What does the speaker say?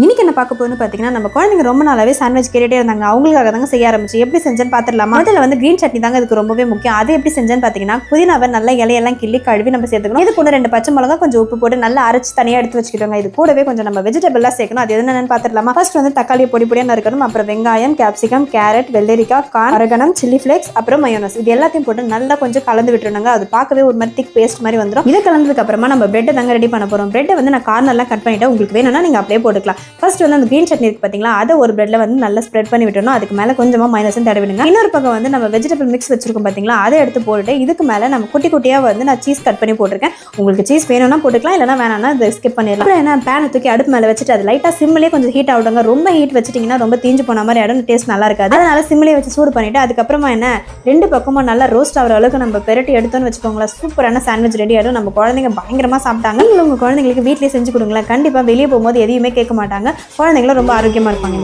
இன்னைக்கு என்ன பார்க்க போகுதுன்னு பார்த்தீங்கன்னா நம்ம குழந்தைங்க ரொம்ப நாளாவே சாண்ட்விச் கேட்டுட்டே இருந்தாங்க. அவங்களுக்காக தாங்க செய்ய ஆரம்பிச்சு. எப்படி செஞ்சேன்னு பார்த்துடலாமா? அதில் வந்து கிரீன் சட்னி தாங்க இதுக்கு ரொம்பவே முக்கியம். அது எப்படி செஞ்சேன்னு பார்த்தீங்கன்னா புதினாவை நல்லா இலையெல்லாம் கிள்ளி கழுவி நம்ம சேர்த்துக்கணும். இது கூட ரெண்டு பச்சை மிளகா கொஞ்சம் உப்பு போட்டு நல்லா அரைச்சு தனியாக எடுத்து வச்சுக்கிட்டோங்க. இது கூடவே கொஞ்சம் நம்ம வெஜிடபிள்லாம் சேர்க்கணும். அது என்னென்னு பார்த்துடலாமா? ஃபர்ஸ்ட் வந்து தக்காளி பொடி பொடியாக நறுக்கணும். அப்புறம் வெங்காயம் கேப்சிகம் கேரட் வெள்ளரிக்காய் கான் அரகணம் சில்லி ஃப்ளேக்ஸ் அப்புறம் மயோனஸ் இது எல்லாத்தையும் போட்டு நல்லா கொஞ்சம் கலந்து விட்டுருணுங்க அது பார்க்கவே ஒரு மாதிரி திக் பேஸ்ட் மாதிரி வந்துடும் இதை கலந்ததுக்கு அப்புறமா நம்ம பிரெட் தாங்க ரெடி பண்ண போகிறோம் பிரெட்டை வந்து நான் கார்னர்லாம் கட் பண்ணிவிட்டேன் உங்களுக்கு வேணும்னா நீங்கள் அப்படியே போட்டுக்கலாம். ஃபர்ஸ்ட் வந்து அந்த க்ரீன் சட்னி இருக்கு பார்த்தீங்களா அதை ஒரு பிரெட்ல வந்து நல்லா ஸ்ப்ரெட் பண்ணி விட்டுறணும் அதுக்கு மேலே கொஞ்சமாக மைனஸும் தடவிடுங்க. இன்னொரு பக்கம் வந்து நம்ம வெஜிடபிள் மிக்ஸ் வச்சிருக்கோம் பார்த்தீங்களா அதை எடுத்து போட்டுட்டு இதுக்கு மேலே நம்ம குட்டி குட்டியாக வந்து நான் சீஸ் கட் பண்ணி போட்டிருக்கேன். உங்களுக்கு சீஸ் வேணும்னா போட்டுக்கலாம் இல்லைனா வேணாம்னா இதை ஸ்கிப் பண்ணிடலாம். அப்புறம் என்ன பேனை தூக்கி அடுப்பு மேலே வச்சுட்டு அது லைட்டாக சிம்மிலே கொஞ்சம் ஹீட் ஆகிடுங்க ரொம்ப ஹீட் வச்சிட்டிங்கன்னா ரொம்ப தீஞ்சு போன மாதிரி ஆகிடும் டேஸ்ட் நல்லா இருக்காது. அதனால சிம்மிலே வச்சு சூடு பண்ணிட்டு அதுக்கப்புறமா என்ன ரெண்டு பக்கமும் நல்லா ரோஸ்ட் ஆகிற அளவுக்கு நம்ம பெரட்டி எடுத்தோன்னு வச்சுக்கோங்களேன். சூப்பரான சாண்ட்விச் ரெடி ஆகிடும் நம்ம குழந்தைங்க பயங்கரமாக சாப்பிட்டாங்க. நீங்களும் உங்கள் குழந்தைங்களுக்கு வீட்டிலேயே செஞ்சு கொடுங்களேன். கண்டிப்பாக வெளியே போகும்போது எதையுமே கேட்க மாட்டாங்க. குழந்தைங்களும் ரொம்ப ஆரோக்கியமாக இருப்பாங்க